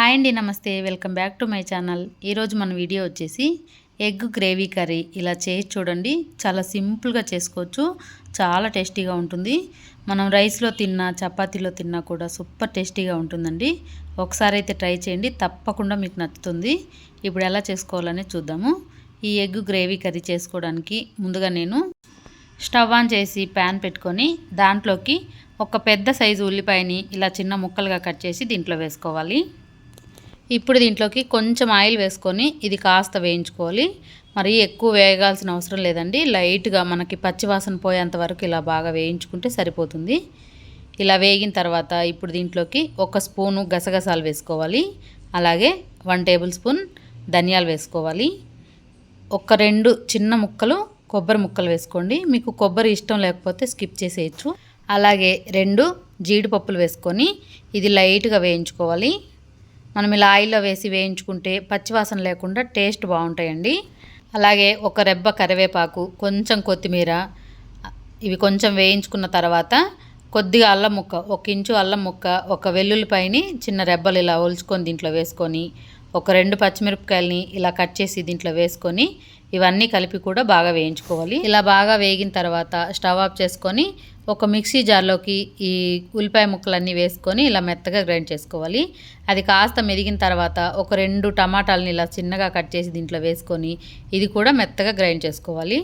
Hi అండి నమస్తే. Welcome back to my channel. ఈరోజు మన వీడియో వచ్చేసి ఎగ్ గ్రేవీ కర్రీ. ఇలా చేసి చూడండి చాలా సింపుల్గా చేసుకోవచ్చు. చాలా టేస్టీగా ఉంటుంది. మనం రైస్లో తిన్నా చపాతీలో తిన్నా కూడా సూపర్ టేస్టీగా ఉంటుందండి. ఒకసారి అయితే ట్రై చేయండి తప్పకుండా మీకు నచ్చుతుంది. ఇప్పుడు ఎలా చేసుకోవాలని చూద్దాము. ఈ ఎగ్ గ్రేవీ కర్రీ చేసుకోవడానికి ముందుగా నేను స్టవ్ ఆన్ చేసి ప్యాన్ పెట్టుకొని దాంట్లోకి ఒక పెద్ద సైజు ఉల్లిపాయని ఇలా చిన్న ముక్కలుగా కట్ చేసి దీంట్లో వేసుకోవాలి. ఇప్పుడు దీంట్లోకి కొంచెం ఆయిల్ వేసుకొని ఇది కాస్త వేయించుకోవాలి. మరి ఎక్కువ వేయగాల్సిన అవసరం లేదండి. లైట్గా మనకి పచ్చివాసన పోయేంత వరకు ఇలా బాగా వేయించుకుంటే సరిపోతుంది. ఇలా వేగిన తర్వాత ఇప్పుడు దీంట్లోకి ఒక స్పూను గసగసాలు వేసుకోవాలి. అలాగే వన్ టేబుల్ స్పూన్ ధనియాలు వేసుకోవాలి. ఒక రెండు చిన్న ముక్కలు కొబ్బరి ముక్కలు వేసుకోండి. మీకు కొబ్బరి ఇష్టం లేకపోతే స్కిప్ చేసేయచ్చు. అలాగే రెండు జీడిపప్పులు వేసుకొని ఇది లైట్గా వేయించుకోవాలి. మనం ఇలా ఆయిల్లో వేసి వేయించుకుంటే పచ్చివాసన లేకుండా టేస్ట్ బాగుంటాయండి. అలాగే ఒక రెబ్బ కరివేపాకు కొంచెం కొత్తిమీర ఇవి కొంచెం వేయించుకున్న తర్వాత కొద్దిగా అల్లం ముక్క ఒక ఇంచు అల్లం ముక్క ఒక వెల్లుల్లిపాయని చిన్న రెబ్బలు ఇలా ఒలుచుకొని దీంట్లో వేసుకొని ఒక రెండు పచ్చిమిరపకాయలని ఇలా కట్ చేసి దీంట్లో వేసుకొని ఇవన్నీ కలిపి కూడా బాగా వేయించుకోవాలి. ఇలా బాగా వేగిన తర్వాత స్టవ్ ఆఫ్ చేసుకొని ఒక మిక్సీ జార్లోకి ఈ ఉల్లిపాయ ముక్కలన్నీ వేసుకొని ఇలా మెత్తగా గ్రైండ్ చేసుకోవాలి. అది కాస్త మెదిగిన తర్వాత ఒక రెండు టమాటాలని ఇలా చిన్నగా కట్ చేసి దీంట్లో వేసుకొని ఇది కూడా మెత్తగా గ్రైండ్ చేసుకోవాలి.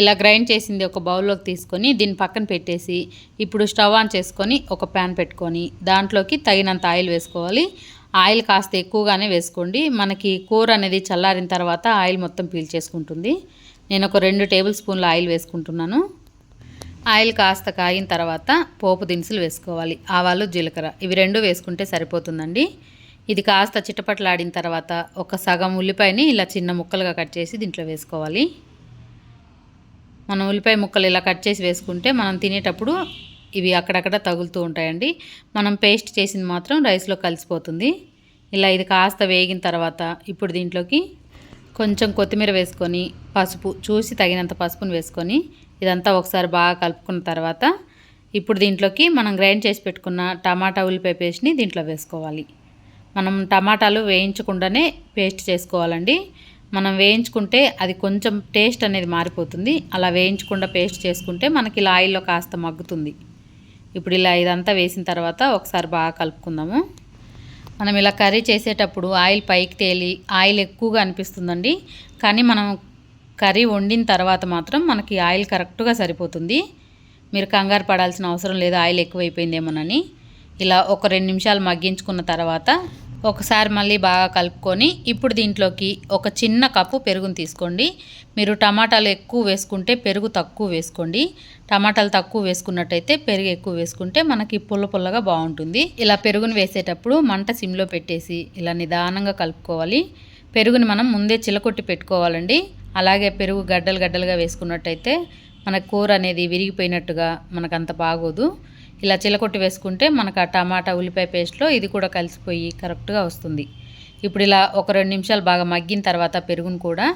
ఇలా గ్రైండ్ చేసింది ఒక బౌల్లోకి తీసుకొని దీన్ని పక్కన పెట్టేసి ఇప్పుడు స్టవ్ ఆన్ చేసుకొని ఒక ప్యాన్ పెట్టుకొని దాంట్లోకి తగినంత ఆయిల్ వేసుకోవాలి. ఆయిల్ కాస్త ఎక్కువగానే వేసుకోండి. మనకి కూర అనేది చల్లారిన తర్వాత ఆయిల్ మొత్తం పీల్చేసుకుంటుంది నేను ఒక రెండు టేబుల్ స్పూన్ల ఆయిల్ వేసుకుంటున్నాను. ఆయిల్ కాస్త కాగిన తర్వాత పోపు దినుసులు వేసుకోవాలి. ఆవాలు జీలకర్ర ఇవి రెండు వేసుకుంటే సరిపోతుందండి. ఇది కాస్త చిటపట్లాడిన తర్వాత ఒక సగం ఉల్లిపాయని ఇలా చిన్న ముక్కలుగా కట్ చేసి దీంట్లో వేసుకోవాలి. మనం ఉల్లిపాయ ముక్కలు ఇలా కట్ చేసి వేసుకుంటే మనం తినేటప్పుడు ఇవి అక్కడక్కడ తగులుతూ ఉంటాయండి. మనం పేస్ట్ చేసింది మాత్రం రైస్లో కలిసిపోతుంది. ఇలా ఇది కాస్త వేగిన తర్వాత ఇప్పుడు దీంట్లోకి కొంచెం కొత్తిమీర వేసుకొని పసుపు చూసి తగినంత పసుపును వేసుకొని ఇదంతా ఒకసారి బాగా కలుపుకున్న తర్వాత ఇప్పుడు దీంట్లోకి మనం గ్రైండ్ చేసి పెట్టుకున్న టమాటా ఉల్లిపాయ పేస్ట్ని దీంట్లో వేసుకోవాలి. మనం టమాటాలు వేయించకుండానే పేస్ట్ చేసుకోవాలండి. మనం వేయించుకుంటే అది కొంచెం టేస్ట్ అనేది మారిపోతుంది. అలా వేయించకుండా పేస్ట్ చేసుకుంటే మనకి ఇలా ఆయిల్లో కాస్త మగ్గుతుంది. ఇప్పుడు ఇలా ఇదంతా వేసిన తర్వాత ఒకసారి బాగా కలుపుకుందాము. మనం ఇలా కర్రీ చేసేటప్పుడు ఆయిల్ పైకి తేలి ఆయిల్ ఎక్కువగా అనిపిస్తుందండి. కానీ మనం కర్రీ వండిన తర్వాత మాత్రం మనకి ఆయిల్ కరెక్ట్గా సరిపోతుంది. మీరు కంగారు పడాల్సిన అవసరం లేదు ఆయిల్ ఎక్కువైపోయిందేమోనని. ఇలా ఒక రెండు నిమిషాలు మగ్గించుకున్న తర్వాత ఒకసారి మళ్ళీ బాగా కలుపుకొని ఇప్పుడు దీంట్లోకి ఒక చిన్న కప్పు పెరుగుని తీసుకోండి. మీరు టమాటాలు ఎక్కువ వేసుకుంటే పెరుగు తక్కువ వేసుకోండి. టమాటాలు తక్కువ వేసుకున్నట్టయితే పెరుగు ఎక్కువ వేసుకుంటే మనకి పుల్ల పుల్లగా బాగుంటుంది. ఇలా పెరుగుని వేసేటప్పుడు మంట సిమ్లో పెట్టేసి ఇలా నిదానంగా కలుపుకోవాలి. పెరుగుని మనం ముందే చిలకొట్టి పెట్టుకోవాలండి. అలాగే పెరుగు గడ్డలు గడ్డలుగా వేసుకున్నట్టయితే మన కూర అనేది విరిగిపోయినట్టుగా మనకు అంత బాగోదు. ఇలా చిలకొట్టి వేసుకుంటే మనకు ఆ టమాటా ఉల్లిపాయ పేస్ట్లో ఇది కూడా కలిసిపోయి కరెక్ట్గా వస్తుంది. ఇప్పుడు ఇలా ఒక రెండు నిమిషాలు బాగా మగ్గిన తర్వాత పెరుగును కూడా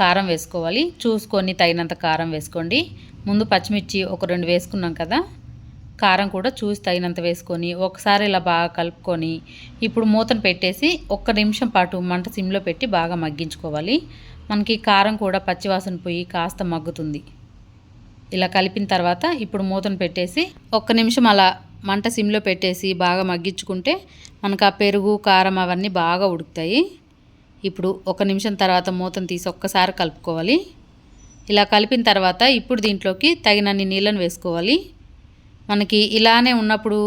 కారం వేసుకోవాలి. చూసుకొని తగినంత కారం వేసుకోండి. ముందు పచ్చిమిర్చి ఒక రెండు వేసుకున్నాం కదా కారం కూడా చూసి తగినంత వేసుకొని ఒకసారి ఇలా బాగా కలుపుకొని ఇప్పుడు మూతను పెట్టేసి ఒక్క నిమిషం పాటు మంట సిమ్లో పెట్టి బాగా మగ్గించుకోవాలి. మనకి కారం కూడా పచ్చివాసన పోయి కాస్త మగ్గుతుంది. ఇలా కలిపిన తర్వాత ఇప్పుడు మూతను పెట్టేసి ఒక్క నిమిషం అలా మంట సిమ్లో పెట్టేసి బాగా మగ్గించుకుంటే మనకు ఆ పెరుగు కారం అవన్నీ బాగా ఉడుకుతాయి. ఇప్పుడు ఒక నిమిషం తర్వాత మూతను తీసి ఒక్కసారి కలుపుకోవాలి. ఇలా కలిపిన తర్వాత ఇప్పుడు దీంట్లోకి తగినన్ని నీళ్ళను వేసుకోవాలి. మనకి ఇలానే ఉన్నప్పుడు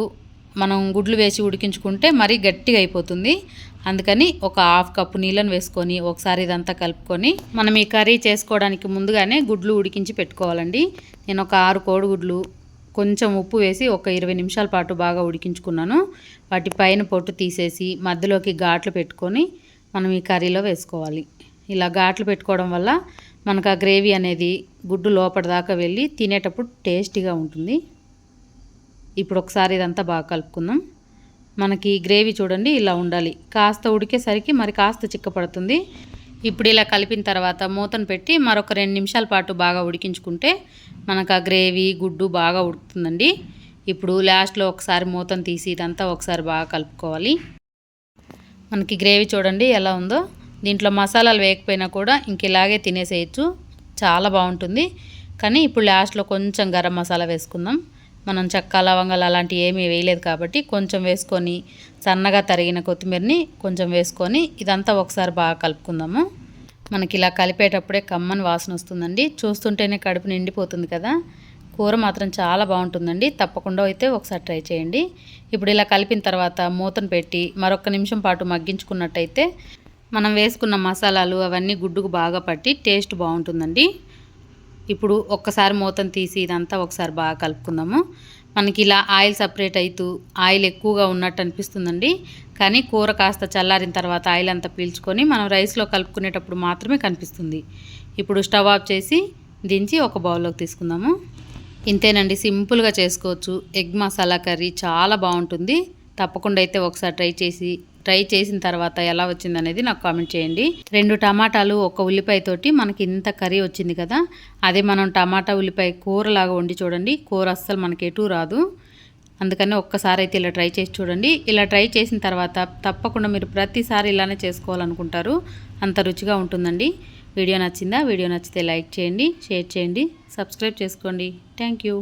మనం గుడ్లు వేసి ఉడికించుకుంటే మరీ గట్టిగా అయిపోతుంది. అందుకని ఒక హాఫ్ కప్పు నీళ్ళను వేసుకొని ఒకసారి ఇదంతా కలుపుకొని మనం ఈ కర్రీ చేసుకోవడానికి ముందుగానే గుడ్లు ఉడికించి పెట్టుకోవాలండి. నేను ఒక ఆరు కోడిగుడ్లు కొంచెం ఉప్పు వేసి ఒక ఇరవై నిమిషాల పాటు బాగా ఉడికించుకున్నాను. వాటి పైన పొట్టు తీసేసి మధ్యలోకి ఘాట్లు పెట్టుకొని మనం ఈ కర్రీలో వేసుకోవాలి. ఇలా ఘాట్లు పెట్టుకోవడం వల్ల మనకు ఆ గ్రేవీ అనేది గుడ్డు లోపటిదాకా వెళ్ళి తినేటప్పుడు టేస్టీగా ఉంటుంది. ఇప్పుడు ఒకసారి ఇదంతా బాగా కలుపుకుందాం. మనకి గ్రేవీ చూడండి ఇలా ఉండాలి. కాస్త ఉడికేసరికి మరి కాస్త చిక్కపడుతుంది. ఇప్పుడు ఇలా కలిపిన తర్వాత మూతను పెట్టి మరొక రెండు నిమిషాల పాటు బాగా ఉడికించుకుంటే మనకు ఆ గ్రేవీ గుడ్డు బాగా ఉడుకుతుందండి. ఇప్పుడు లాస్ట్లో ఒకసారి మూతను తీసి ఇదంతా ఒకసారి బాగా కలుపుకోవాలి. మనకి గ్రేవీ చూడండి ఎలా ఉందో. దీంట్లో మసాలాలు వేయకపోయినా కూడా ఇంక ఇలాగే తినేసేయచ్చు. చాలా బాగుంటుంది. కానీ ఇప్పుడు లాస్ట్లో కొంచెం గరం మసాలా వేసుకుందాం. మనం చెక్క లవంగాలు అలాంటివి ఏమీ వేయలేదు కాబట్టి కొంచెం వేసుకొని సన్నగా తరిగిన కొత్తిమీరని కొంచెం వేసుకొని ఇదంతా ఒకసారి బాగా కలుపుకుందాము. మనకి ఇలా కలిపేటప్పుడే కమ్మని వాసన వస్తుందండి. చూస్తుంటేనే కడుపు నిండిపోతుంది కదా. కూర మాత్రం చాలా బాగుంటుందండి. తప్పకుండా అయితే ఒకసారి ట్రై చేయండి. ఇప్పుడు ఇలా కలిపిన తర్వాత మూతను పెట్టి మరొక నిమిషం పాటు మగ్గించుకున్నట్టయితే మనం వేసుకున్న మసాలాలు అవన్నీ గుడ్డుకు బాగా పట్టి టేస్ట్ బాగుంటుందండి. ఇప్పుడు ఒక్కసారి మూతను తీసి ఇదంతా ఒకసారి బాగా కలుపుకుందాము. మనకి ఇలా ఆయిల్ సపరేట్ అవుతూ ఆయిల్ ఎక్కువగా ఉన్నట్టు అనిపిస్తుందండి. కానీ కూర కాస్త చల్లారిన తర్వాత ఆయిల్ అంతా పీల్చుకొని మనం రైస్లో కలుపుకునేటప్పుడు మాత్రమే కనిపిస్తుంది. ఇప్పుడు స్టవ్ ఆఫ్ చేసి దించి ఒక బౌల్లోకి తీసుకుందాము. ఇంతేనండి సింపుల్గా చేసుకోవచ్చు. ఎగ్ మసాలా కర్రీ చాలా బాగుంటుంది. తప్పకుండా అయితే ఒకసారి ట్రై చేసి ట్రై చేసిన తర్వాత ఎలా వచ్చింది అనేది నాకు కామెంట్ చేయండి. రెండు టమాటాలు ఒక ఉల్లిపాయ తోటి మనకి ఇంత కర్రీ వచ్చింది కదా అదే మనం టమాటా ఉల్లిపాయ కూరలాగా వండి చూడండి. కూర అస్సలు మనకి ఎటు రాదు. అందుకని ఒక్కసారి అయితే ఇలా ట్రై చేసి చూడండి. ఇలా ట్రై చేసిన తర్వాత తప్పకుండా మీరు ప్రతిసారి ఇలానే చేసుకోవాలనుకుంటారు. అంత రుచిగా ఉంటుందండి. వీడియో నచ్చిందా? వీడియో నచ్చితే లైక్ చేయండి షేర్ చేయండి సబ్స్క్రైబ్ చేసుకోండి. Thank you.